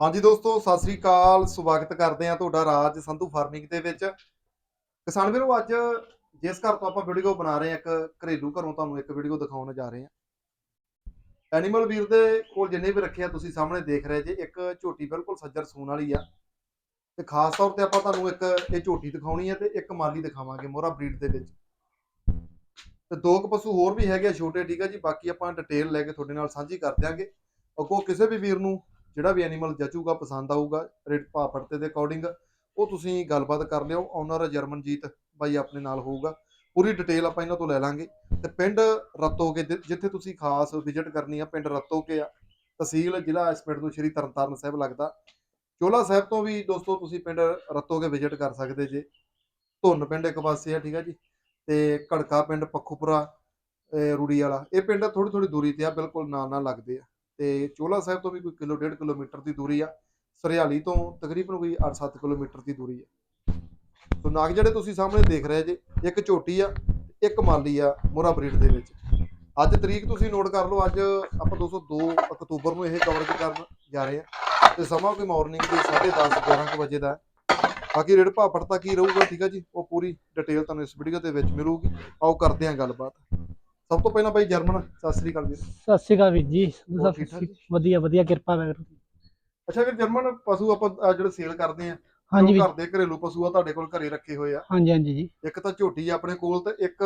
ਹਾਂਜੀ ਦੋਸਤੋ, ਸਤਿ ਸ੍ਰੀ ਅਕਾਲ। ਸਵਾਗਤ ਕਰਦੇ ਆ ਤੁਹਾਡਾ ਰਾਜ ਸੰਧੂ ਫਾਰਮਿੰਗ ਦੇ ਵਿੱਚ। ਕਿਸਾਨ ਵੀਰੋ, ਅੱਜ ਜਿਸ ਘਰ ਤੋਂ ਆਪਾਂ ਵੀਡੀਓ ਬਣਾ ਰਹੇ ਆ ਇੱਕ ਘਰੇਲੂ ਘਰੋਂ ਤੁਹਾਨੂੰ ਇੱਕ ਵੀਡੀਓ ਦਿਖਾਉਣ ਜਾ ਰਹੇ ਆ ਐਨੀਮਲ ਵੀਰ ਦੇ ਕੋਲ ਜਿੰਨੇ ਵੀ ਰੱਖੇ ਆ, ਤੁਸੀਂ ਸਾਹਮਣੇ ਦੇਖ ਰਹੇ ਜੇ, ਇੱਕ ਝੋਟੀ ਬਿਲਕੁਲ ਸੱਜਰ ਸੂਣ ਵਾਲੀ ਆ। ਤੇ ਖਾਸ ਤੌਰ ਤੇ ਆਪਾਂ ਤੁਹਾਨੂੰ ਇੱਕ ਇਹ ਝੋਟੀ ਦਿਖਾਉਣੀ ਹੈ ਤੇ ਇੱਕ ਮਾਲੀ ਦਿਖਾਵਾਂਗੇ, ਮੋਹਰਾ ਬਰੀਡ ਦੇ ਵਿੱਚ। ਤੇ ਦੋ ਕੁ ਪਸ਼ੂ ਹੋਰ ਵੀ ਹੈਗੇ ਆ ਛੋਟੇ, ਠੀਕ ਆ ਜੀ। ਬਾਕੀ ਆਪਾਂ ਡਿਟੇਲ ਲੈ ਕੇ ਤੁਹਾਡੇ ਨਾਲ ਸਾਂਝੀ ਕਰ ਦਿਆਂਗੇ। ਅੱਗੋਂ ਕਿਸੇ ਵੀ ਵੀਰ ਨੂੰ ਜਿਹੜਾ ਵੀ ਐਨੀਮਲ ਜਚੂਗਾ, ਪਸੰਦ ਆਊਗਾ, ਰੇਟ ਭਾਅ ਫੜਤੇ ਦੇ ਅਕੋਰਡਿੰਗ ਉਹ ਤੁਸੀਂ ਗੱਲਬਾਤ ਕਰ ਲਿਓ ਓਨਰ ਜਰਮਨਜੀਤ ਬਾਈ ਆਪਣੇ ਨਾਲ ਹੋਊਗਾ। ਪੂਰੀ ਡਿਟੇਲ ਆਪਾਂ ਇਹਨਾਂ ਤੋਂ ਲੈ ਲਾਂਗੇ। ਤੇ ਪਿੰਡ ਰਤੋਕੇ ਜਿ- ਜਿੱਥੇ ਤੁਸੀਂ ਖਾਸ ਵਿਜ਼ਿਟ ਕਰਨੀ ਆ, ਪਿੰਡ ਰਤੋਕੇ ਆ, ਤਹਿਸੀਲ ਜ਼ਿਲ੍ਹਾ ਇਸ ਪਿੰਡ ਨੂੰ ਸ਼੍ਰੀ ਤਰਨਤਾਰਨ ਸਾਹਿਬ ਲੱਗਦਾ। ਚੋਲਾ ਸਾਹਿਬ ਤੋਂ ਵੀ ਦੋਸਤੋ, ਤੁਸੀਂ ਪਿੰਡ ਰਤੋਕੇ ਵਿਜ਼ਿਟ ਕਰ ਸਕਦੇ ਜੇ। ਧੁੰਨ ਪਿੰਡ ਇੱਕ ਪਾਸੇ ਆ, ਠੀਕ ਆ ਜੀ? ਤੇ ਕੜਕਾ ਪਿੰਡ ਪੱਖੂਪੁਰਾ ਰੂੜੀ ਵਾਲਾ। ਇਹ ਪਿੰਡ ਥੋੜੀ ਥੋੜੀ ਦੂਰੀ ਤੇ ਆ, ਬਿਲਕੁਲ ਨਾਲ ਨਾਲ ਲੱਗਦੇ ਆ। ਤੇ ਚੋਲਾ ਸਾਹਿਬ ਤੋਂ ਵੀ ਕੋਈ ਕਿਲੋ, ਡੇਢ ਕਿਲੋਮੀਟਰ ਦੀ ਦੂਰੀ ਆ। ਸਰਿਆਲੀ ਤੋਂ ਤਕਰੀਬਨ ਕੋਈ 8-7 ਕਿਲੋਮੀਟਰ ਦੀ ਦੂਰੀ ਆ। ਸੋ ਨਾਗ ਜਿਹੜੇ ਤੁਸੀਂ ਸਾਹਮਣੇ ਦੇਖ ਰਹੇ ਜੇ, ਇੱਕ ਝੋਟੀ ਆ, ਇੱਕ ਮਾਲੀ ਆ ਮੋਰਾ ਬਰੀਡ ਦੇ ਵਿੱਚ। ਅੱਜ ਤਰੀਕ ਤੁਸੀਂ ਨੋਟ ਕਰ ਲਓ, ਅੱਜ ਆਪਾਂ 202 ਅਕਤੂਬਰ ਨੂੰ ਇਹ ਕਵਰ ਕਰਨ ਜਾ ਰਹੇ ਆ। ਤੇ ਸਮਾਂ ਕੋਈ ਮਾਰਨਿੰਗ ਦੇ 10:30 11 ਕੁ ਵਜੇ ਦਾ ਬਾਕੀ ਰੇਡ ਭਾਅ ਪੜਤਾ ਕੀ ਰਹੂਗਾ, ਠੀਕ ਆ ਜੀ? ਉਹ ਪੂਰੀ ਡਿਟੇਲ ਤੁਹਾਨੂੰ ਇਸ ਵੀਡੀਓ ਦੇ ਵਿੱਚ ਮਿਲੂਗੀ। ਆਓ ਕਰਦੇ ਹਾਂ ਗੱਲਬਾਤ। ਸਭ ਤੋਂ ਪਹਿਲਾਂ ਬਾਈ ਜਰਮਨ ਸਤਿ ਸ੍ਰੀ ਅਕਾਲ ਜੀ ਸਤਿ ਸ਼੍ਰੀ ਅਕਾਲ ਵੀਰ ਜੀ ਹੋਰ ਠੀਕ ਠਾਕ? ਜੀ? ਵਧੀਆ ਵਧੀਆ ਕਿਰਪਾ ਵੈਗਰੂ ਦੀ। ਅੱਛਾ ਵੀਰ ਜਰਮਨ ਪਸ਼ੂ ਆਪਾਂ ਆਹ ਜਿਹੜੇ ਸੇਲ ਕਰਦੇ ਆ ਹਾਂਜੀ ਵੀਰ। ਘਰ ਦੇ ਘਰੇਲੂ ਪਸ਼ੂ ਆ ਤੁਹਾਡੇ ਕੋਲ ਘਰੇ ਰੱਖੇ ਹੋਏ ਆ। ਹਾਂਜੀ ਹਾਂਜੀ ਜੀ। ਇੱਕ ਤਾਂ ਝੋਟੀ ਆ ਆਪਣੇ ਕੋਲ ਤੇ ਇੱਕ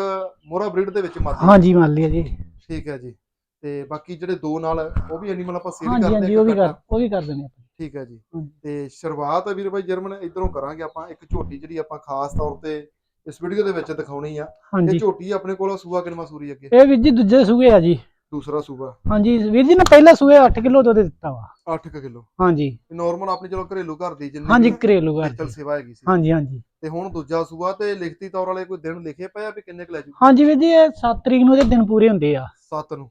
ਮੋਹਰਾ ਬਰੀਡ ਦੇ ਵਿੱਚ ਮਾਦੀ ਹਾਂਜੀ ਮੰਨ ਲਿਆ ਜੀ। ਠੀਕ ਹੈ ਜੀ। ਤੇ ਬਾਕੀ ਜਿਹੜੇ ਦੋ ਨਾਲ ਉਹ ਵੀ ਐਨੀਮਲ ਆਪਾਂ ਸੇਲ ਹਾਂਜੀ ਕਰਦੇ ਹਾਂਜੀ ਆ ਉਹ ਵੀ ਕਰ ਉਹ ਵੀ ਕਰ ਦਿੰਦੇ ਆਪਾਂ। ਠੀਕ ਹੈ ਜੀ। ਹਾਂਜੀ। ਤੇ ਸ਼ੁਰੂਆਤ ਵੀਰ ਬਾਈ ਜਰਮਨ ਇਧਰੋਂ ਕਰਾਂਗੇ ਆਪਾਂ। ਇੱਕ ਝੋਟੀ ਜਿਹੜੀ ਆਪਾਂ ਖਾਸ ਤੌਰ ਤੇ ਇਸ ਵੀਡੀਓ ਦੇ ਵਿੱਚ ਦਿਖਾਉਣੀ ਆ। ਇਹ ਹਾਂਜੀ। ਝੋਟੀ ਆਪਣੇ ਕੋਲ ਸੂਆ ਕਿਨਮਾ ਸੂਰੀ ਅੱਗੇ? ਇਹ ਵੀਰ ਜੀ ਦੂਜੇ ਸੂਏ ਆ ਜੀ। ਦੂਸਰਾ ਸੂਆ। ਹਾਂਜੀ ਵੀਰ ਜੀ ਨੇ ਪਹਿਲਾ ਸੂਏ 8 ਕਿਲੋ ਦੁੱਧ ਦਿੱਤਾ ਵਾ। 8 ਕਿਲੋ। ਹਾਂਜੀ। ਨਾਰਮਲ ਆਪਣੀ ਚਲੋ ਘਰੇਲੂ ਘਰ ਦੀ ਜਿੰਨੀ ਹਾਂਜੀ ਵੀ ਘਰੇਲੂ ਘਰ ਦੀ। ਸੇਵਾ ਹੈਗੀ ਸੀ। ਹਾਂਜੀ ਹਾਂਜੀ। ਤੇ ਹੁਣ ਦੂਜਾ ਸੂਆ ਤੇ ਲਿਖਤੀ ਤੌਰ ਵਾਲੇ ਕੋਈ ਦਿਨ ਲਿਖੇ ਪਏ ਆ ਵੀ ਕਿੰਨੇ ਕੁ ਲੈ ਜੂ? ਹਾਂਜੀ ਵੀਰ ਜੀ ਇਹ 7 ਤਰੀਕ ਨੂੰ ਇਹਦੇ ਦਿਨ ਪੂਰੇ ਹੁੰਦੇ ਆ। 7 ਨੂੰ।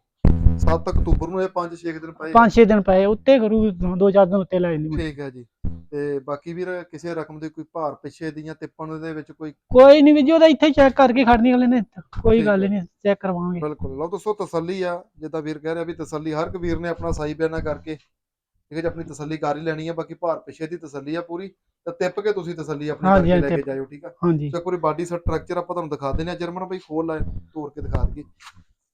7 ਅਕਤੂਬਰ ਨੂੰ ਇਹ 5-6 ਦਿਨ ਪਏ ਆ। 5-6 ਦਿਨ ਪਏ ਉੱਤੇ ਕਰੂ ਦੋ ਚਾਰ ਦਿਨ ਉੱਤੇ ਲੈ ਜਾਂਦੀ ਠੀਕ ਹੈ ਜੀ। ਤੇ ਬਾਕੀ ਵੀਰ ਕਿਸੇ ਰਕਮ ਦੀ ਕੋਈ ਭਾਰ ਪਿੱਛੇ ਦੀਆਂ ਤਿੱਪਣ ਦੇ ਵਿੱਚ ਕੋਈ ਕੋਈ ਨਹੀਂ ਵੀਰ ਜੀ ਉਹਦਾ ਇੱਥੇ ਚੈੱਕ ਕਰਕੇ ਖੜਨੀ ਅਗਲੇ ਨੇ ਕੋਈ ਗੱਲ। ਨਹੀਂ ਚੈੱਕ ਕਰਵਾਵਾਂਗੇ। ਬਿਲਕੁਲ ਲਓ ਦੱਸੋ ਤਸੱਲੀ ਆ ਜਿੱਦਾਂ ਵੀਰ ਕਹਿ ਰਿਹਾ ਵੀ ਤਸੱਲੀ ਹਰ ਇੱਕ ਵੀਰ ਨੇ ਆਪਣਾ ਸਾਈ ਬਿਆਨਾ ਕਰਕੇ ਠੀਕ ਹੈ ਜੀ ਆਪਣੀ ਤਸੱਲੀ ਕਰ ਹੀ ਲੈਣੀ ਆ ਬਾਕੀ ਭਾਰ ਪਿੱਛੇ ਦੀ ਤਸੱਲੀ ਆ ਪੂਰੀ ਤੇ ਤਿੱਪ ਕੇ ਤੁਸੀਂ ਤਸੱਲੀ ਆਪਣੀ ਕਰਕੇ ਲੈ ਕੇ ਜਾਇਓ ਠੀਕ ਆ? ਹਾਂਜੀ। ਤੇ ਪੂਰੀ ਬਾਡੀ ਸਟਰਕਚਰ ਆਪਾਂ ਤੁਹਾਨੂੰ ਦਿਖਾ ਦਿੰਦੇ ਆ ਜਰਮਨ ਬਈ ਖੋਲ ਲੈ ਤੋੜ ਕੇ ਦਿਖਾ ਦਈਏ।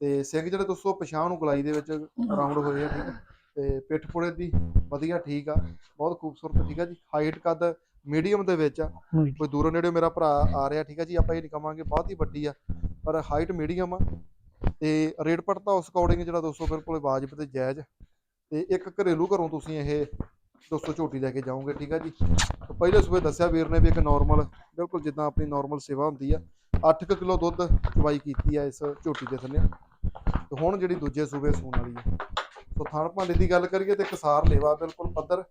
ਤੇ ਸਿੰਘ ਜਿਹੜੇ ਦੋਸਤੋ ਪਛਾਣ ਨੂੰ ਗਲਾਈ ਦੇ ਵਿੱਚ ਰਾਉਂਡ ਹੋਏ ਆ ਠੀਕ ਆ। ਤੇ ਪਿੱਠ ਪੁੜੇ ਦੀ ਵਧੀਆ ਠੀਕ ਆ ਬਹੁਤ ਖੂਬਸੂਰਤ ਠੀਕ ਆ ਜੀ ਹਾਈਟ ਕੱਦ ਮੀਡੀਅਮ ਦੇ ਵਿੱਚ ਆ। ਕੋਈ ਦੂਰੋਂ ਨੇੜੇ ਮੇਰਾ ਭਰਾ ਆ ਰਿਹਾ ਠੀਕ ਆ ਜੀ ਆਪਾਂ ਇਹ ਨਹੀਂ ਕਵਾਂਗੇ ਬਹੁਤ ਹੀ ਵੱਡੀ ਆ ਪਰ ਹਾਈਟ ਮੀਡੀਅਮ ਆ। ਤੇ ਰੇਟ ਪੜਤਾ ਉਸ ਅਕੋਰਡਿੰਗ ਜਿਹੜਾ ਦੋਸਤੋ ਬਿਲਕੁਲ ਵਾਜਬ ਤੇ ਜਾਇਜ਼। ਤੇ ਇੱਕ ਘਰੇਲੂ ਘਰੋਂ ਤੁਸੀਂ ਇਹ ਦੋਸਤੋ ਝੋਟੀ ਲੈ ਕੇ ਜਾਓਗੇ ਠੀਕ ਆ ਜੀ। ਤੇ ਪਹਿਲੇ ਸੂਬੇ ਦੱਸਿਆ ਵੀਰ ਨੇ ਵੀ ਇੱਕ ਨਾਰਮਲ ਬਿਲਕੁਲ ਜਿੱਦਾਂ ਆਪਣੀ ਨਾਰਮਲ ਸੇਵਾ ਹੁੰਦੀ ਆ। 8 ਕਿਲੋ ਦੁੱਧ ਚਵਾਈ ਕੀਤੀ ਆ ਇਸ ਝੋਟੀ ਦੇ ਥੱਲੇ। ਤੇ ਹੁਣ ਜਿਹੜੀ ਦੂਜੇ ਸੂਬੇ ਸੂਣ ਵਾਲੀ ਆ। ਥਣ ਭਾਂਡੇ ਦੀ ਗੱਲ ਕਰੀਏ ਤੇ ਕਸਾਰ ਲੇਵਾ ਬਿਲਕੁਲ ਪੱਧਰ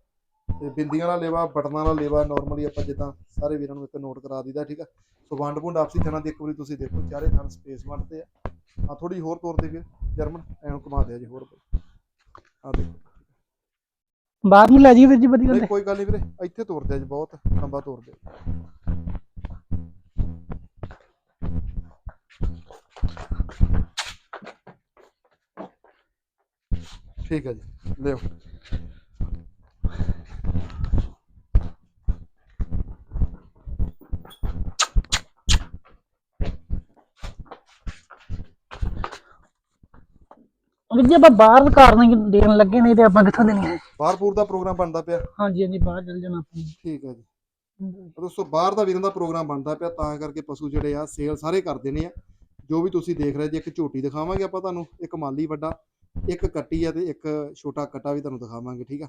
ਤੇ ਬਿੰਦੀਆਂ ਵਾਲਾ ਲੇਵਾ ਬਟਨਾਂ ਵਾਲਾ ਲੇਵਾ ਨਾਰਮਲੀ ਆਪਾਂ ਜਿੱਦਾਂ ਸਾਰੇ ਵੀਰਾਂ ਨੂੰ ਇੱਕ ਨੋਟ ਕਰਾ ਦਈਦਾ ਠੀਕ ਆ? ਸੋ ਵੰਡ ਵੁੰਡ ਆਪਸੀ ਥਣਾਂ ਦੀ ਇੱਕ ਵਾਰੀ ਤੁਸੀਂ ਦੇਖੋ ਚਾਰੇ ਥਣ ਸਪੇਸ ਵੰਡਦੇ ਆ। ਆ ਥੋੜੀ ਹੋਰ ਤੋਰ ਦੇ ਵੀਰ ਜਰਮਨ ਐਨੂੰ ਘੁਮਾ ਦਿਆ ਜੀ ਹੋਰ ਆ ਦੇਖੋ। ਬਾਹਰ ਨੂੰ ਲੈ ਜੀ ਵੀਰ ਜੀ ਵਧੀਆ ਗੱਲ ਕੋਈ ਗੱਲ ਨਹੀਂ ਵੀਰੇ ਇੱਥੇ ਤੋਰ ਦਿਆ ਜੀ ਬਹੁਤ ਲੰਬਾ ਤੋਰ ਦਿਆ ਠੀਕ ਹੈ ਜੀ ਲਿਓ। ਵੀਰ ਜੀ ਆਪਾਂ ਬਾਹਰ ਕਾਰਨ ਦੇਣ ਲੱਗੇ ਨਹੀਂ ਤੇ ਆਪਾਂ ਕਿੱਥੋਂ ਦੇਣੀ ਹੈ? ਬਾਹਰ ਪੂਰ ਦਾ ਪ੍ਰੋਗਰਾਮ ਬਣਦਾ ਪਿਆ। ਹਾਂਜੀ ਹਾਂਜੀ ਬਾਹਰ ਚੱਲ ਜਾਣਾ ਆਪਾਂ ਠੀਕ ਹੈ ਜੀ। ਨੇ। ਦੋਸਤੋ ਬਾਹਰ ਦਾ ਵੀਰਾਂ ਦਾ ਪ੍ਰੋਗਰਾਮ ਬਣਦਾ ਪਿਆ ਤਾਂ ਕਰਕੇ ਪਸ਼ੂ ਜਿਹੜੇ ਆ ਸੇਲ ਸਾਰੇ ਕਰ ਦੇਣੇ ਆ। ਜੋ ਵੀ ਤੁਸੀਂ ਦੇਖ ਰਹੇ ਜੀ ਇੱਕ ਝੋਟੀ ਦਿਖਾਵਾਂਗੇ ਆਪਾਂ ਤੁਹਾਨੂੰ ਇੱਕ ਮਾਲੀ ਵੱਡਾ। ਇੱਕ ਕੱਟੀ ਆ ਤੇ ਇੱਕ ਛੋਟਾ ਕੱਟਾ ਵੀ ਤੁਹਾਨੂੰ ਦਿਖਾਵਾਂਗੇ ਠੀਕ ਆ?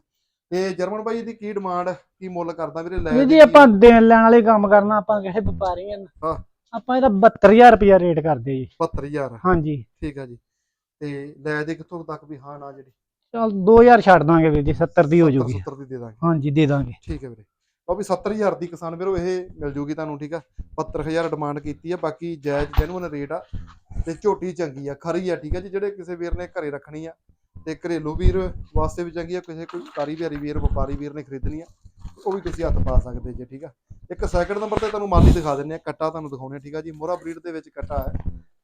ਤੇ ਜਰਮਨ ਬਾਈ ਇਹਦੀ ਕੀ ਡਿਮਾਂਡ ਕੀ ਮੁੱਲ ਕਰਦਾ ਵੀਰੇ ਲੈ ਵੀਰ ਦੇ ਜੀ ਆਪਾਂ ਦੇਣ ਲੈਣ ਵਾਲੇ ਕੰਮ ਕਰਨਾ ਆਪਾਂ ਕਿਸੇ ਵਪਾਰੀ ਆ ਹਾਂ। ਆਪਾਂ ਇਹਦਾ 72000 ਰੁਪਇਆ ਰੇਟ ਕਰਦੇ ਜੀ। 72000 ਹਾਂਜੀ। ਠੀਕ ਆ ਜੀ। ਤੇ ਲੈ ਦੇ ਕਿੱਥੋਂ ਤੱਕ ਵੀ ਹਾਂ ਨਾ ਜਿਹੜੀ। ਚਲ 2000 ਛੱਡ ਦਾਂਗੇ ਵੀਰ ਜੀ 70 ਦੀ ਹੋ 70 ਜਾਊਗੀ 70 ਦੀ ਦੇ ਦਾਂਗੇ। ਹਾਂਜੀ ਦੇ ਦਾਂਗੇ। ਠੀਕ ਹੈ ਵੀਰੇ। ਉਹ ਵੀ 70000 ਦੀ ਕਿਸਾਨ ਵੀਰੋ ਇਹ ਮਿਲ ਜੂਗੀ ਤੁਹਾਨੂੰ ਠੀਕ ਆ? 75000 ਡਿਮਾਂਡ ਕੀਤੀ ਆ ਬਾਕੀ ਜਾਇਜ਼ ਜੈਨੂਨ ਰੇਟ ਆ ਤੇ ਝੋਟੀ ਚੰਗੀ ਆ ਖਰੀ ਆ ਠੀਕ ਆ ਜੀ? ਜਿਹੜੇ ਕਿਸੇ ਵੀਰ ਨੇ ਘਰੇ ਰੱਖਣੀ ਆ ਤੇ ਘਰੇਲੂ ਵੀਰ ਵਾਸਤੇ ਵੀ ਚੰਗੀ ਆ ਕਿਸੇ ਕੋਈ ਕਾਰੀ ਵਿਹਾਰੀ ਵੀਰ ਵਪਾਰੀ ਵੀਰ ਨੇ ਖਰੀਦਣੀ ਆ ਉਹ ਵੀ ਤੁਸੀਂ ਹੱਥ ਪਾ ਸਕਦੇ ਜੇ ਠੀਕ ਆ? ਇੱਕ ਸੈਕਿੰਡ ਨੰਬਰ ਤੇ ਤੁਹਾਨੂੰ ਮਾਲੀ ਦਿਖਾ ਦਿੰਨੇ ਆ ਕੱਟਾ ਤੁਹਾਨੂੰ ਦਿਖਾਉਣੇ ਠੀਕ ਆ ਜੀ? ਮੋਹਰਾ ਬਰੀਡ ਦੇ ਵਿੱਚ ਕੱਟਾ ਹੈ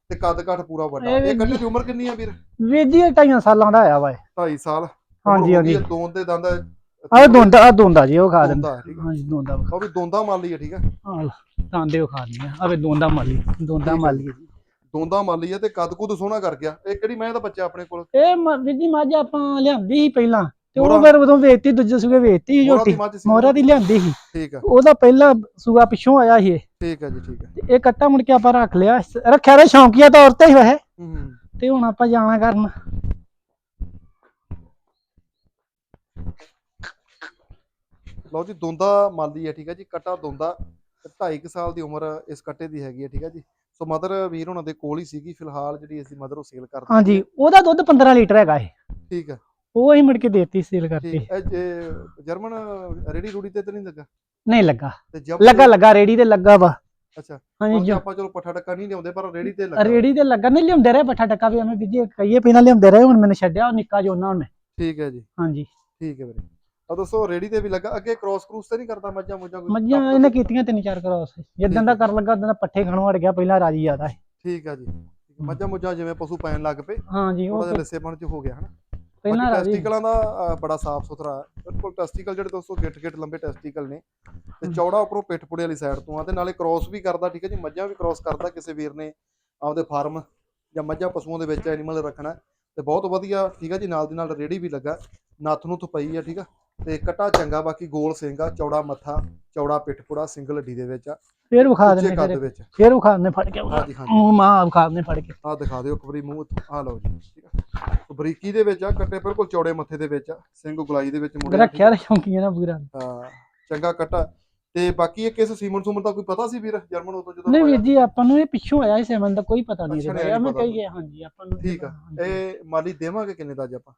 ਤੇ ਕੱਦ ਘੱਟ ਪੂਰਾ ਵੱਡਾ। ਇਹ ਕੱਟੇ ਦੀ ਉਮਰ ਕਿੰਨੀ ਆ ਵੀਰ? ਵੀਰ ਜੀ ਸਾਲਾਂ ਦਾ ਆਇਆ ਵਾ ਇਹ। 2.5 ਸਾਲ। ਹਾਂਜੀ ਹਾਂਜੀ। ਦੋਨ ਦੇ ਦੰਦ ਆਹ ਦੋਂਦਾ ਆ ਦੋਂਦਾ ਜੀ ਉਹ ਖਾ ਦਿੰਦਾ ਦੋਂਦਾ, ਠੀਕ ਆ। ਹਾਂਜੀ ਦੋਂਦਾ ਉਹ ਵੀ ਦੋਂਦਾ ਮਾਲੀ ਆ ਠੀਕ ਆ। ਹਾਂ ਤਾਂਦੇ ਉਹ ਖਾ ਦਿੰਦੇ ਆ। ਆਵੇ ਦੋਂਦਾ ਮਾਲੀ ਦੋਂਦਾ। ਮਾਲੀ ਹੈ ਜੀ। ਦੋਂਦਾ ਮਾਲੀ ਆ ਤੇ ਕੱਦ ਕੁੱਦ ਸੋਹਣਾ ਕਰ ਗਿਆ। ਇਹ ਕਿਹੜੀ ਮੈਂ ਦਾ ਬੱਚਾ ਆਪਣੇ ਕੋਲ। ਇਹ ਮ- ਵੀਰ ਜੀ ਮੱਝ ਆਪਾਂ ਲਿਆਂਦੀ ਸੀ ਪਹਿਲਾਂ। ਤੇ ਉਹ ਮੋਹਰਾ- ਫਿਰ ਉਦੋਂ ਵੇਚਤੀ ਦੂਜੇ ਸੂਏ ਵੇਚਤੀ ਸੀ ਮੋਹਰਾ ਝੋਟੀ ਦੀ ਮੱਝ ਸੀ। ਮੋਹਰਾ ਦੀ ਲਿਆਂਦੀ ਸੀ। ਠੀਕ ਆ। ਉਹਦਾ ਪਹਿਲਾ ਸੂਆ ਪਿੱਛੋਂ ਆਇਆ ਸੀ ਇਹ। ਠੀਕ ਆ ਜੀ ਠੀਕ ਆ। ਤੇ ਇਹ ਕੱਟਾ ਮੁੜ ਕੇ ਆਪਾਂ ਰੱਖ ਲਿਆ। ਰੱਖਿਆ ਤਾਂ ਸ਼ੌਂਕੀਆ ਤੌਰ ਤੇ ਹੀ ਵੈਸੇ ਹੂੰ। ਤੇ ਹੁਣ ਆਪਾਂ ਜਾਣਾ ਕਰਨ। ਲਓ ਜੀ ਦੋਂਦਾ ਮਾਲੀ ਹੈ ਠੀਕ ਹੈ ਜੀ ਕਟਾ ਦੋਂਦਾ। ਤੇ ਢਾਈ ਕੁ ਸਾਲ ਦੀ ਉਮਰ ਇਸ ਕੱਟੇ ਦੀ ਹੈਗੀ ਹੈ ਠੀਕ ਹੈ ਜੀ। ਸੋ ਮਦਰ ਵੀਰ ਉਹਨਾਂ ਦੇ ਕੋਲ ਹੀ ਸੀਗੀ ਫਿਲਹਾਲ ਜਿਹੜੀ ਅਸੀਂ ਮਦਰ ਉਹ ਸੇਲ ਕਰ ਦਿੱਤੀ ਹਾਂਜੀ ਹੈ। ਉਹਦਾ ਦੁੱਧ 15 ਲੀਟਰ ਹੈਗਾ ਇਹ। ਠੀਕ ਹੈ ਉਹ ਅਸੀਂ ਮੁੜ ਕੇ ਦੇਤੀ ਸੇਲ ਕਰਤੀ ਜਰਮਨ ਰੇੜੀ ਰੂੜੀ ਤੇ ਤਾਂ ਨਹੀਂ ਲੱਗਾ? ਨਹੀਂ ਲੱਗਾ। ਲੱਗਾ ਲੱਗਾ ਰੇੜੀ ਤੇ ਲੱਗਾ ਵਾ। ਅੱਛਾ ਹਾਂਜੀ ਆਪਾਂ ਚਲੋ ਪੱਠਾ ਟੱਕਾ ਨਹੀਂ ਲਿਆਉਂਦੇ ਪਰ ਰੇੜੀ ਤੇ ਲੱਗਾ। ਰੇੜੀ ਤੇ ਲੱਗਾ। ਨਹੀਂ ਲਿਆਉਂਦੇ ਰਹੇ ਪੱਠਾ ਟੱਕਾ ਵੀ ਐਵੇਂ ਵੀ ਕਹੀਏ ਪਹਿਲਾਂ ਲਿਆਉਂਦੇ ਰਹੇ ਹੁਣ ਮੈਨੂੰ ਛੱਡਿਆ ਉਹ ਨਿੱਕਾ ਜੋਨਾ ਹੁਣ ਮੈਂ ਠੀਕ ਹੈ ਜੀ। ਹਾਂਜੀ। ਠੀਕ ਹੈ ਵੀਰੇ। ਆ ਦੋਸਤੋ ਰੇੜੀ ਤੇ ਵੀ ਲੱਗਾ ਅੱਗੇ ਕ੍ਰੋਸ ਕਰੂਸ ਤੇ ਨਹੀਂ ਕਰਦਾ ਮੱਝਾਂ ਮੁੱਝਾਂ ਕੋਈ? ਮੱਝਾਂ ਇਹਨੇ ਕੀਤੀਆਂ ਤਿੰਨ ਚਾਰ ਕਰਾਸ ਜਿੱਦਾਂ ਦਾ ਕਰਨ ਲੱਗਾ ਉਦਾਂ ਦਾ ਪੱਠੇ ਖਾਣੋਂ ਹਟ ਗਿਆ ਪਹਿਲਾਂ ਰਾਜੀ ਜ਼ਿਆਦਾ ਹੈ ਠੀਕ ਹੈ ਜੀ। ਮੱਝਾਂ ਮੁੱਝਾਂ ਜਿਵੇਂ ਪਸ਼ੂ ਪੈਣ ਲੱਗ ਪਏ ਹਾਂਜੀ ਉਹ ਥੋੜਾ ਜਿਹਾ ਫਿਰ ਲਿੱਸੇਪਣ ਚ ਹੋ ਗਿਆ ਹਨਾ? ਪਹਿਲਾਂ ਰਾਜੀ। ਟੈਸਟੀਕਲਾਂ ਦਾ ਅ, ਬੜਾ ਸਾਫ਼ ਸੁਥਰਾ ਹੈ। ਬਿਲਕੁਲ ਟੈਸਟੀਕਲ ਜਿਹੜੇ ਦੋਸਤੋ ਗਿੱਟ ਗਿੱਟ ਲੰਬੇ ਟੈਸਟੀਕਲ ਨੇ। ਤੇ ਹਮ। ਚੌੜਾ ਉੱਪਰੋਂ ਪਿੱਠ ਪੁੜੇ ਵਾਲੀ ਸਾਈਡ ਤੋਂ ਆ ਤੇ ਨਾਲੇ ਕ੍ਰੋਸ ਵੀ ਕਰਦਾ ਠੀਕ ਹੈ ਜੀ? ਮੱਝਾਂ ਵੀ ਕ੍ਰੋਸ ਕਰਦਾ ਕਿਸੇ ਵੀਰ ਨੇ ਆਪਦੇ ਫਾਰਮ ਜਾਂ ਮੱਝਾਂ ਪਸ਼ੂਆਂ ਦੇ ਵਿੱਚ ਐਨੀਮਲ ਰੱਖਣਾ ਹੈ। ਤੇ ਬਹੁਤ ਵਧੀਆ ਠੀਕ ਹੈ ਜੀ? ਨਾਲ ਦੀ ਨਾਲ ਰੇੜੀ ਵੀ ਲੱਗਾ। ਨੱਥ ਨੂੰ ਥਪਈ ਆ ਠੀਕ ਆ? ਤੇ ਕਟਾ ਚੰਗਾ ਬਾਕੀ ਗੋਲ ਸਿੰਗਾ ਚੌੜਾ ਮੱਥਾ ਚੌੜਾ ਪਿੱਠ ਪੁੜਾ ਸਿੰਗਲ ਹੱਡੀ ਦੇ ਵਿੱਚ ਆ। ਫੇਰ ਵਿਖਾ ਉੱਚੇ ਕੱਦ ਫਿਰ। ਵਿੱਚ। ਫੇਰ ਵਿਖਾ ਦਿੰਦੇ ਫੜ ਕੇ ਹਾਂਜੀ ਹਾਂਜੀ। ਮੂੰਹ ਮਾਂ ਵਿਖਾ ਦਿੰਦੇ ਫੜ ਕੇ। ਆ ਦਿਖਾ ਦਿਓ ਇੱਕ ਵਾਰੀ ਮੂੰਹ ਆ ਲਓ ਜੀ ਠੀਕ ਆ। ਤੇ ਬਰੀਕੀ ਦੇ ਵਿੱਚ ਆ ਕੱਟੇ ਬਿਲਕੁਲ ਚੌੜੇ ਮੱਥੇ ਦੇ ਵਿੱਚ ਆ। ਸਿੰਘ ਗੁਲਾਈ ਦੇ ਵਿੱਚ ਮੁੰਡੇ। ਰੱਖਿਆ ਤਾਂ ਸ਼ੌਂਕੀਆਂ ਨਾ ਪੂਰਾ। ਹਾਂ ਚੰਗਾ ਕੱਟਾ। ਤੇ ਬਾਕੀ ਇਹ ਕਿਸ ਸੀਮਨ ਸੁਮਨ ਦਾ ਕੋਈ ਪਤਾ ਸੀ ਵੀਰ ਜਰਮਨ ਉਦੋਂ ਜਦੋਂ ਨਹੀਂ ਵੀਰ? ਜੀ ਆਪਾਂ ਨੂੰ ਇਹ ਪਿੱਛੋਂ ਆਇਆ ਸੀ ਮਨ ਦਾ ਕੋਈ ਪਤਾ ਨਹੀਂ ਅੱਛਾ, ਰਿਹਾ ਨਹੀਂ ਮੈਂ ਪਤਾ ਕਹੀਏ ਹਾਂਜੀ ਆਪਾਂ ਨੂੰ ਠੀਕ ਆ। ਇਹ ਮਾਲੀ ਦੇਵਾਂਗੇ ਕਿੰਨੇ ਦਾ ਅੱਜ ਆਪਾਂ?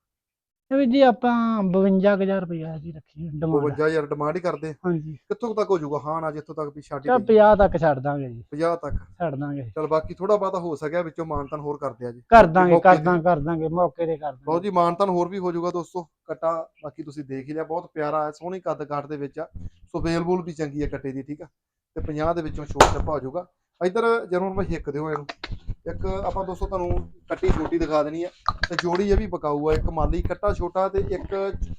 ਇਹ ਵੀਰ ਜੀ ਆਪਾਂ 52000 ਰੁਪਇਆ ਜੀ ਰੱਖੀ ਡਿਮਾਂਡ 52000 ਡਿਮਾਂਡ ਹੀ ਕਰਦੇ ਹਾਂਜੀ। ਕਿੱਥੋਂ ਤੱਕ ਹੋ ਜਾਊਗਾ? ਹਾਂ ਨਾ ਜਿੱਥੋਂ ਤੱਕ ਵੀ ਛੱਡ ਚਾ ਦੇਈਏ। 50 ਤੱਕ ਛੱਡ ਦਾਂਗੇ ਜੀ। 50 ਤੱਕ। ਛੱਡ ਦਾਂਗੇ। ਚਲ ਬਾਕੀ ਥੋੜਾ ਬਹੁਤਾ ਹੋ ਸਕਿਆ ਵਿੱਚੋਂ ਮਾਨਤਨ ਹੋਰ ਕਰਦੇ ਆ ਜੀ। ਕਰ ਦਾਂਗੇ ਮੌਕੇ ਕਰ ਤੇ। ਦਾਂਗੇ ਕਰ ਦਾਂਗੇ ਮੌਕੇ ਤੇ ਕਰ ਬਹੁਤ ਜੀ ਮਾਨਤਨ ਹੋਰ ਵੀ ਹੋ ਜਾਊਗਾ ਦੋਸਤੋ ਕੱਟਾ ਬਾਕੀ ਤੁਸੀਂ ਦੇਖ ਹੀ ਲਿਆ ਬਹੁਤ ਪਿਆਰਾ ਹੈ ਸੋਹਣੀ ਕੱਦ ਕਾਠ ਦੇ ਵਿੱਚ ਆ। ਸੋ ਵੇਲ ਬੂਲ ਵੀ ਚੰਗੀ ਹੈ ਕੱਟੇ ਦੀ ਠੀਕ ਆ? ਤੇ 50 ਦੇ ਵਿੱਚੋਂ ਛੋਟ ਛੱਪਾ ਹੋ ਜਾਊਗਾ। ਇੱਧਰ ਜਰਮਨ ਮੈਂ ਹਿੱਕ ਦਿਓ ਇਹਨੂੰ। ਇੱਕ ਆਪਾਂ ਦੋਸਤੋ ਤੁਹਾਨੂੰ ਕੱਟੀ ਛੋਟੀ ਦਿਖਾ ਦੇਣੀ ਆ। ਤੇ ਜੋੜੀ ਇਹ ਵੀ ਬਕਾਊ ਆ ਇੱਕ ਮਾਲੀ ਕੱਟਾ ਛੋਟਾ ਤੇ ਇੱਕ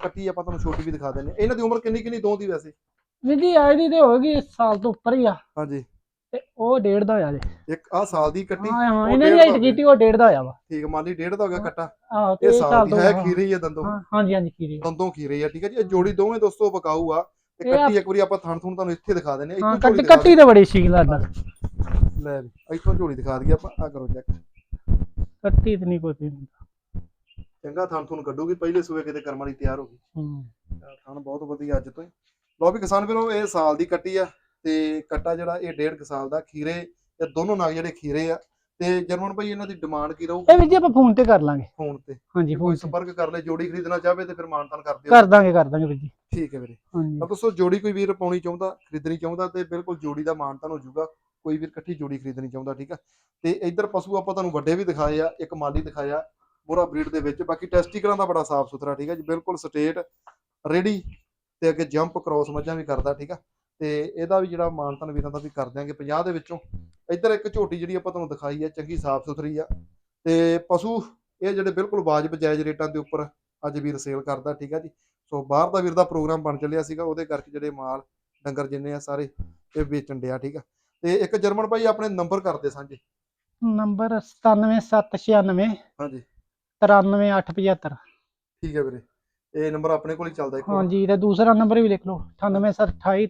ਕੱਟੀ ਆਪਾਂ ਤੁਹਾਨੂੰ ਛੋਟੀ ਵੀ ਦਿਖਾ ਦੇਣੀ। ਇਹਨਾਂ ਦੀ ਉਮਰ ਕਿੰਨੀ ਕਿੰਨੀ ਦੋ ਦੀ ਵੈਸੇ? ਵੀਰ ਜੀ ਆਈ ਦੀ ਤੇ ਹੋਏਗੀ ਸਾਲ ਤੋਂ ਉੱਪਰ ਹੀ ਆ। ਹਾਂਜੀ। ਤੇ ਉਹ ਡੇਢ ਦਾ ਹੋਇਆ ਜੀ। ਇੱਕ ਆ ਸਾਲ ਦੀ ਕੱਟੀ ਹਾਂ ਹਾਂ ਇਹਨਾਂ ਦੀ ਹਾਈਟ ਹੋ। ਕੀਤੀ ਉਹ ਡੇਢ ਦਾ ਹੋਇਆ ਵਾ। ਠੀਕ ਮਾਲੀ ਡੇਢ ਦਾ ਹੋ ਗਿਆ ਕੱਟਾ। ਆਹੋ ਤੇ ਇਹ ਸਾਲ ਦੀ ਹੈ ਹਾਂ। ਖੀਰੀ ਆ ਦੰਦੋਂ। ਹਾਂ ਹਾਂਜੀ ਹਾਂਜੀ ਖੀਰੀ। ਦੰਦੋਂ ਖੀਰੇ ਆ ਠੀਕ ਹੈ ਜੀ। ਇਹ ਜੋੜੀ ਦੋਵੇਂ ਦੋਸਤੋ ਬਕਾਊ ਆ ਤੇ ਕੱਟੀ ਇੱਕ ਵਾਰੀ ਆਪਾਂ ਥਣ ਥਣ ਤੁਹਾਨੂੰ ਇੱਥੇ ਦਿਖਾ ਦਿੰਦੇ ਆ ਹਾਂ ਇੱਥੋਂ ਕੱਟੀ ਕੱਟੀ ਤੇ ਬੜੀ ਸੀਲ ਲੱਗਦਾ। ਲੈ ਵੀ ਇੱਥੋਂ ਝੋਲੀ ਦਿਖਾ ਦਈਏ ਆਪਾਂ ਆ ਕਰੋ ਚੈੱਕ ਕੱਟੀ ਤੇ ਨਹੀਂ ਕੋਈ ਵੀ ਹੁੰਦਾ। ਚੰਗਾ ਥਣ ਤੁਹਾਨੂੰ ਕੱਢੂਗੀ ਪਹਿਲੇ ਸੂਏ ਕਿਤੇ ਕਰਮਾਂ ਲਈ ਤਿਆਰ ਹੋ ਗਈ। ਹੂੰ। ਥਣ ਬਹੁਤ ਵਧੀਆ ਅੱਜ ਤੋਂ ਹੀ। ਲਓ ਵੀ ਕਿਸਾਨ ਵੀਰੋ ਇਹ ਸਾਲ ਦੀ ਕੱਟੀ ਆ ਤੇ ਕੱਟਾ ਜਿਹੜਾ ਇਹ ਡੇਢ ਕੁ ਸਾਲ ਦਾ ਖੀਰੇ ਇਹ ਦੋਨੋਂ ਨਗ ਜਿਹੜੇ ਖੀਰੇ ਆ ਤੇ ਜਰਮਨ ਭਾਈ ਇਹਨਾਂ ਦੀ ਡਿਮਾਂਡ ਕੀ ਰਹੂਗੀ ਇਹ ਵੀਰ ਜੀ ਆਪਾਂ ਫੋਨ ਤੇ ਕਰ ਲਾਂਗੇ। ਫੋਨ ਤੇ। ਹਾਂਜੀ ਫੋਨ ਤੇ। ਸੰਪਰਕ ਕਰ ਲੈ ਜੋੜੀ ਖਰੀਦਣਾ ਚਾਹਵੇ ਤੇ ਫਿਰ ਮਾਨਤਾਨ ਕਰ ਦਿਓ। ਕਰ ਦਾਂਗੇ ਕਰ ਦਾਂਗੇ ਵੀਰ ਜੀ। ਠੀਕ ਹੈ ਵੀਰੇ। ਹਾਂਜੀ। ਤਾਂ ਦੋਸਤੋ ਜੋੜੀ ਕੋਈ ਵੀਰ ਪਾਉਣੀ ਚਾਹੁੰਦਾ ਖਰੀਦਣੀ ਚਾਹੁੰਦਾ ਤੇ ਬਿਲਕੁਲ ਜੋੜੀ ਦਾ ਮਾਨਤਾਨ ਹੋ ਜਾਊਗਾ। ਕੋਈ ਵੀਰ ਇਕੱਠੀ ਜੋੜੀ ਖਰੀਦਣੀ ਚਾਹੁੰਦਾ, ਠੀਕ ਆ? ਤੇ ਇੱਧਰ ਪਸ਼ੂ ਆਪਾਂ ਤੁਹਾਨੂੰ ਵੱਡੇ ਵੀ ਦਿਖਾਏ ਆ, ਇੱਕ ਮਾਲੀ ਦਿਖਾਇਆ ਮੋਰਾ ਬਰੀਡ ਦੇ ਵਿੱਚ, ਬਾਕੀ ਟੈਸਟੀਕਲਾਂ ਦਾ ਬੜਾ ਸਾਫ਼ ਸੁਥਰਾ, ਠੀਕ ਆ ਜੀ? ਬਿਲਕੁਲ ਸਟੇਟ, ਰੈਡੀ ਤੇ ਅੱਗੇ ਜੰਪ ਕ੍ਰੋਸ ਮੱਝਾਂ ਵੀ ਕਰਦਾ, ਠੀਕ ਆ? ਤੇ ਇਹਦਾ ਵੀ ਜਿਹੜਾ ਮਾਨਤਾਨ ਵੀਰਾਂ ਦਾ ਵੀ ਕਰ ਦਿਆਂਗੇ 50 ਦੇ ਵਿੱਚੋਂ। ਇੱਧਰ ਇੱਕ ਝੋਟੀ ਜਿਹੜੀ ਆਪਾਂ ਤੁਹਾਨੂੰ ਦਿਖਾਈ ਆ, ਚੰਗੀ ਸਾਫ਼ ਸੁਥਰੀ ਆ। ਤੇ ਪਸ਼ੂ ਇਹ ਜਿਹੜੇ ਬਿਲਕੁਲ ਵਾਜਬ ਜਾਇਜ਼ ਰੇਟਾਂ ਦੇ ਉੱਪਰ ਅੱਜ ਵੀਰ ਸੇਲ ਕਰਦਾ, ਠੀਕ ਆ ਜੀ? ਸੋ ਬਾਹਰ ਦਾ ਵੀਰ ਦਾ ਪ੍ਰੋਗਰਾਮ ਬਣ ਚੱਲਿਆ ਸੀਗਾ, ਉਹਦੇ ਕਰਕੇ ਜਿਹੜੇ ਮਾਲ ਡੰਗਰ ਜਿੰਨੇ ਆ ਸਾਰੇ ਇਹ ਵੇਚਣ ਡਿਆ, ਠੀਕ ਆ? ਤੇ ਇੱਕ ਜਰਮਨ ਭਾਈ ਆਪਣੇ ਨੰਬਰ ਕਰਦੇ ਸਾਂਝੇ। ਨੰਬਰ 97796 ਹਾਂਜੀ। 93875 ਠੀਕ ਹੈ ਵੀਰੇ। ਇਹ ਨੰਬਰ ਆਪਣੇ ਕੋਲ ਹੀ ਚੱਲਦਾ ਇੱਕ। ਹਾਂਜੀ ਤੇ ਦੂਸਰਾ ਨੰਬਰ ਵੀ ਲਿਖ ਲਓ। 98728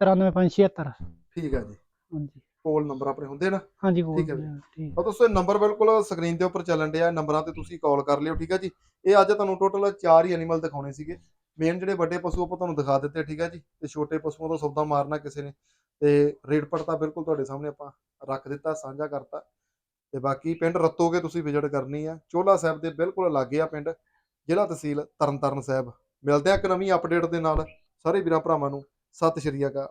93576 ਠੀਕ ਹੈ ਜੀ। ਹਾਂਜੀ। ਕੋਲ ਨੰਬਰ ਆਪਣੇ ਹੁੰਦੇ ਨਾ? ਹਾਂਜੀ ਠੀਕ ਹੈ ਠੀਕ। ਉਹ ਦੋਸਤੋ ਇਹ ਨੰਬਰ ਬਿਲਕੁਲ ਸਕਰੀਨ ਦੇ ਉੱਪਰ ਚੱਲਣ ਡਿਆ। ਨੰਬਰਾਂ ਤੇ ਤੁਸੀਂ ਕਾਲ ਕਰ ਲਿਓ ਠੀਕ ਹੈ ਜੀ। ਇਹ ਅੱਜ ਤੁਹਾਨੂੰ ਟੋਟਲ 4 ਹੀ ਐਨੀਮਲ ਦਿਖਾਉਣੇ ਸੀਗੇ। ਮੇਨ ਜਿਹੜੇ ਵੱਡੇ ਪਸ਼ੂ ਆਪਾਂ ਤੁਹਾਨੂੰ ਦਿਖਾ ਦਿੱਤੇ ਠੀਕ ਹੈ ਜੀ। ਤੇ ਛੋਟੇ ਪਸ਼ੂਆਂ ਦਾ ਸੌਦਾ ਮਾਰਨਾ ਕਿਸੇ ਨੇ। ਤੇ ਰੇਟ ਪੜਤਾ ਬਿਲਕੁਲ ਤੁਹਾਡੇ ਸਾਹਮਣੇ ਆਪਾਂ ਰੱਖ ਦਿੱਤਾ, ਸਾਂਝਾ ਕਰਤਾ। ਤੇ ਬਾਕੀ ਪਿੰਡ ਰੱਤੋਗੇ ਤੁਸੀਂ ਵਿਜ਼ਿਟ ਕਰਨੀ ਆ। ਚੋਲਾ ਸਾਹਿਬ ਦੇ ਬਿਲਕੁਲ ਲਾਗੇ ਆ ਪਿੰਡ। ਜ਼ਿਲ੍ਹਾ ਤਹਿਸੀਲ ਤਰਨਤਾਰਨ ਸਾਹਿਬ। ਮਿਲਦੇ ਆ ਇੱਕ ਨਵੀਂ ਅਪਡੇਟ ਦੇ ਨਾਲ। ਸਾਰੇ ਵੀਰਾਂ ਭਰਾਵਾਂ ਨੂੰ ਸਤਿ ਸ਼੍ਰੀ ਅਕਾਲ।